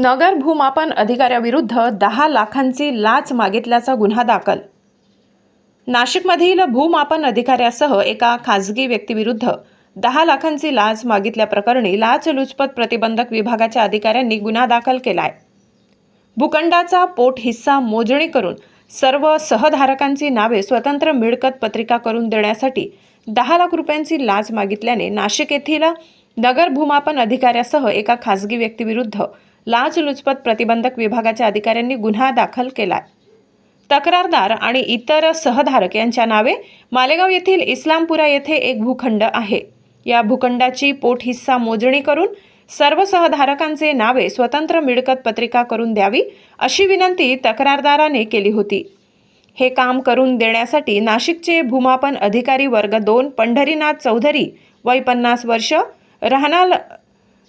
नगर भूमापन अधिकाऱ्याविरुद्ध दहा लाखांची लाच मागितल्याचा गुन्हा दाखल. नाशिकमधील भूमापन अधिकाऱ्यासह एका खासगी व्यक्तीविरुद्ध दहा लाखांची लाच मागितल्याप्रकरणी लाचलुचपत प्रतिबंधक विभागाच्या अधिकाऱ्यांनी गुन्हा दाखल केला आहे भूखंडाचा पोट हिस्सा मोजणी करून सर्व सहधारकांची नावे स्वतंत्र मिळकत पत्रिका करून देण्यासाठी दहा लाख रुपयांची लाच मागितल्याने नाशिक येथील नगर भूमापन अधिकाऱ्यासह एका खासगी व्यक्तीविरुद्ध लाचलुचपत प्रतिबंधक विभागाच्या अधिकाऱ्यांनी गुन्हा दाखल केला तक्रारदार आणि इतर सहधारक यांच्या नावे मालेगाव येथील इस्लामपुरा येथे एक भूखंड आहे. या भूखंडाची पोट हिस्सा मोजणी करून सर्व सहधारकांचे नावे स्वतंत्र मिळकत पत्रिका करून द्यावी अशी विनंती तक्रारदाराने केली होती. हे काम करून देण्यासाठी नाशिकचे भूमापन अधिकारी वर्ग दोन पंढरीनाथ चौधरी वय पन्नास वर्ष राहणार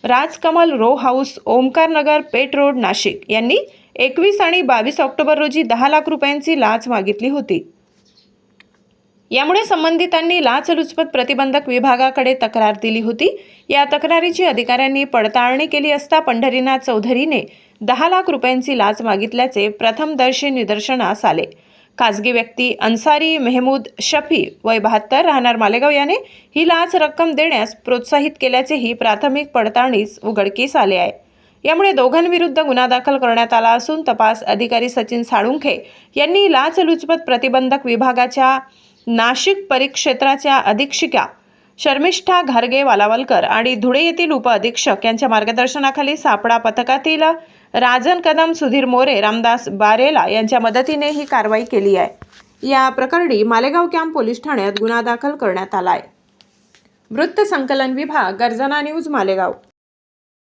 Rajkamal row house Omkarnagar Peth road Nashik यांनी एकवीस आणि बावीस ऑक्टोबर रोजी दहा लाख रुपयांची लाच मागितली होती. यामुळे संबंधितांनी लाचलुचपत प्रतिबंधक विभागाकडे तक्रार दिली होती. या तक्रारीची अधिकाऱ्यांनी पडताळणी केली असता पंढरीनाथ चौधरीने दहा लाख रुपयांची लाच मागितल्याचे प्रथमदर्शी निदर्शनास आले. खाजगी व्यक्ती अन्सारी मेहमूद शफी वय बहात्तर राहणार मालेगाव याने ही लाच रक्कम देण्यास प्रोत्साहित केल्याचेही प्राथमिक पडताळणीस उघडकीस आले आहे. यामुळे दोघांविरुद्ध गुन्हा दाखल करण्यात आला असून तपास अधिकारी सचिन साळुंखे यांनी लाचलुचपत प्रतिबंधक विभागाच्या नाशिक परिक्षेत्राच्या अधीक्षिका शर्मिष्ठा घारगे वालावलकर आणि धुळे येथील उपअधीक्षक यांच्या मार्गदर्शनाखाली सापळा पथकातील राजन कदम सुधीर मोरे रामदास बारेला यांच्या मदतीने ही कारवाई केली आहे. या प्रकरणी मालेगाव कॅम्प पोलीस ठाण्यात गुन्हा दाखल करण्यात आला आहे. वृत्त संकलन विभाग गर्जना न्यूज मालेगाव.